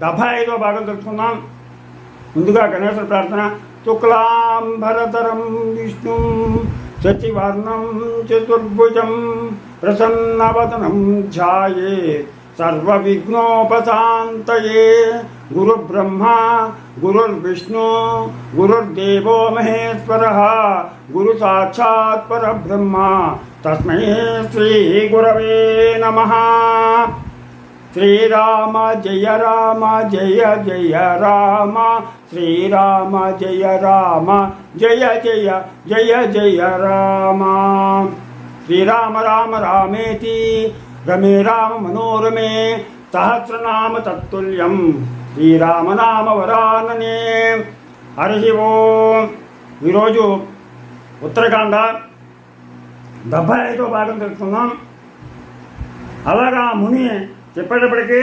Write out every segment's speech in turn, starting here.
డెబ్బై ఐదో భాగం తెలుసుకుందాం ముందుగా గణేశ్వర ప్రార్థన శుక్లాంబరతరం విష్ణు శశివర్ణం చతుర్భుజం ప్రసన్నవదనం ధ్యాయే సర్వ విఘ్నోపశాంతయే గురు బ్రహ్మ గురుర్విష్ణు గురుర్దేవో మహేశ్వర గురు సాక్షాత్ పరబ్రహ్మ తస్మై శ్రీ గురవే నమః శ్రీరామ జయ రామ జయ జయ రామ శ్రీరామ జయ రామ జయ జయ జయ జయ రామ శ్రీరామ రామ రామేతి రమే రామ మనోరమే సహస్రనామ తత్తుల్యం శ్రీరామ నామ వరాననే హరి ఓం ఈరోజు ఉత్తరాఖండ డెబ్బై ఐదో భాగం తెలుసుకుందాం అలాగా ఆ ముని చెప్పేటప్పటికీ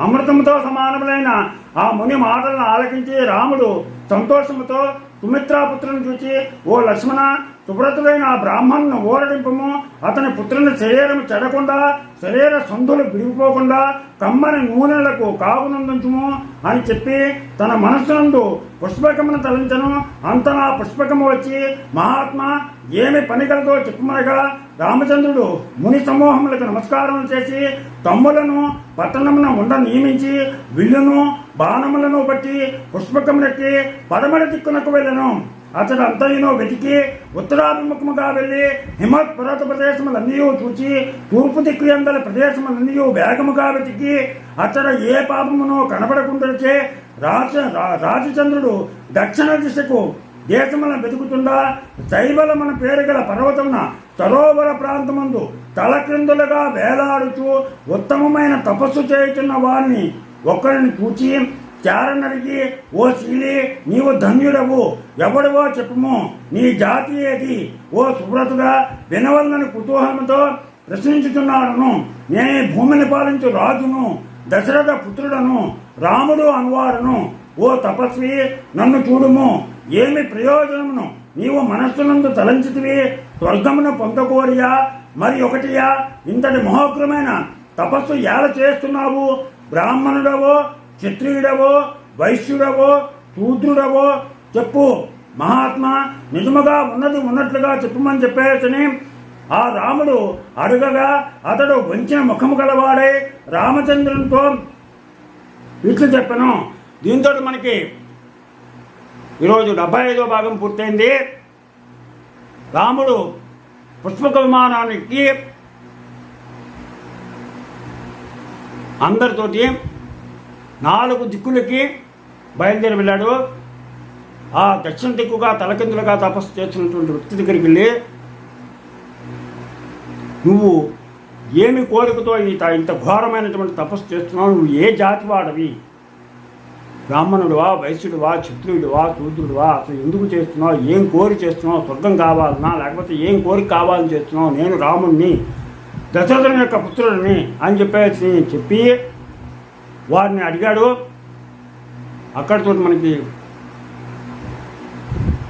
అమృతంతో సమానములైన ఆ ముని మాటలను ఆలకించి రాముడు సంతోషముతో సుమిత్రాపుత్రుని చూచి ఓ లక్ష్మణ సుబ్రతుడైన ఆ బ్రాహ్మణ్ను ఓరడింపము అతని పుత్రుని శరీరం చెడకుండా శరీర సంధులు విడిగిపోకుండా కమ్మని నూనెలకు కాగునందుంచుము అని చెప్పి తన మనస్సునందు పుష్పకమును తలించను. అంత నా పుష్పకము వచ్చి మహాత్మా ఏమి పని కలదో చెప్పుమనగా రామచంద్రుడు ముని సమూహములకు నమస్కారం చేసి తమ్ములను పట్టణమున ఉండ నియమించి విల్లును బాణములను బట్టి పుష్పకమునెక్కి పడమటి దిక్కునకు వెళ్ళను. అతడు అంతయును వెతికి ఉత్తరాభిముఖముగా వెళ్ళి హిమత్ పర్వత ప్రదేశములన్నీ చూచి తూర్పు దిక్కు ఎందల ప్రదేశములన్నీ వేగముగా వెతికి అతడు ఏ పాపమునో కనబడకుండాచే రాజ రా- రాజచంద్రుడు దక్షిణ దిశకు దేశములను వెతుకుతుండా దైవలమన పేరు గల పర్వతమున సరోవర ప్రాంతమందు తలక్రిందులుగా వేలాడుచు ఉత్తమమైన తపస్సు చేయుచున్న వారిని ఒకరిని చూచి చారనరికి ఓ స్త్రీ నీవు ధన్యుడవు. ఎవడవో చెప్పుము. నీ జాతి ఏది? ఓ సుబ్రతుగా వినవల్లని కుతూహలంతో ప్రశ్నించుచున్నాను నేను భూమిని పాలించు రాజును దశరథ పుత్రుడను రాముడు అనువారును ఓ తపస్వి నన్ను చూడుము. ఏమి ప్రయోజనమును? నీవు మనస్సునందు తలంచితివి స్వర్గమును పొందకోరియా మరి ఒకటియా? ఇంతటి మహోగ్రమైన తపస్సు ఎలా చేస్తున్నావు? బ్రాహ్మణుడవో క్షత్రియుడవో వైశ్యుడవో శూద్రుడవో చెప్పు. మహాత్మ నిజముగా ఉన్నది ఉన్నట్లుగా చెప్పుమని చెప్పేసని ఆ రాముడు అడుగగా అతడు వంచిన ముఖము గలవాడై రామచంద్రునితో ఇట్లు చెప్పను. దీంతో మనకి ఈరోజు డెబ్బై ఐదో భాగం పూర్తయింది. రాముడు పుష్పక విమానానికి అందరితోటి నాలుగు దిక్కులకి బయలుదేరి వెళ్ళాడు. ఆ దక్షిణ దిక్కుగా తలకిందులుగా తపస్సు చేస్తున్నటువంటి వ్యక్తి దగ్గరికి వెళ్ళి నువ్వు ఏమి కోరికతో ఇంత ఇంత ఘోరమైనటువంటి తపస్సు చేస్తున్నావు? నువ్వు ఏ జాతి వాడవి బ్రాహ్మణుడువా వైశ్యుడువా క్షత్రియుడువా శూద్రుడువా? అసలు ఎందుకు చేస్తున్నావు? ఏం కోరి చేస్తున్నావు? స్వర్గం కావాలన్నా లేకపోతే ఏం కోరిక కావాలని చేస్తున్నావు? నేను రాముణ్ణి దశరథుని యొక్క పుత్రుడిని అని చెప్పేసి చెప్పి వారిని అడిగాడు. అక్కడితో మనకి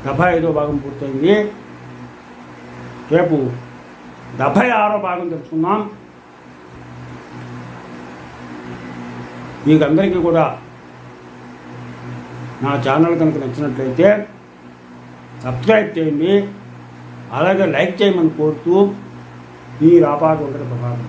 డెబ్భై ఐదో భాగం పూర్తయింది. రేపు డెబ్భై ఆరో భాగం తెలుసుకుందాం. మీకందరికీ కూడా నా ఛానల్ కనుక నచ్చినట్లయితే సబ్స్క్రైబ్ చేయండి. అలాగే లైక్ చేయమని కోరుతూ ఈ రాపాటు ఒకటి ప్రభావం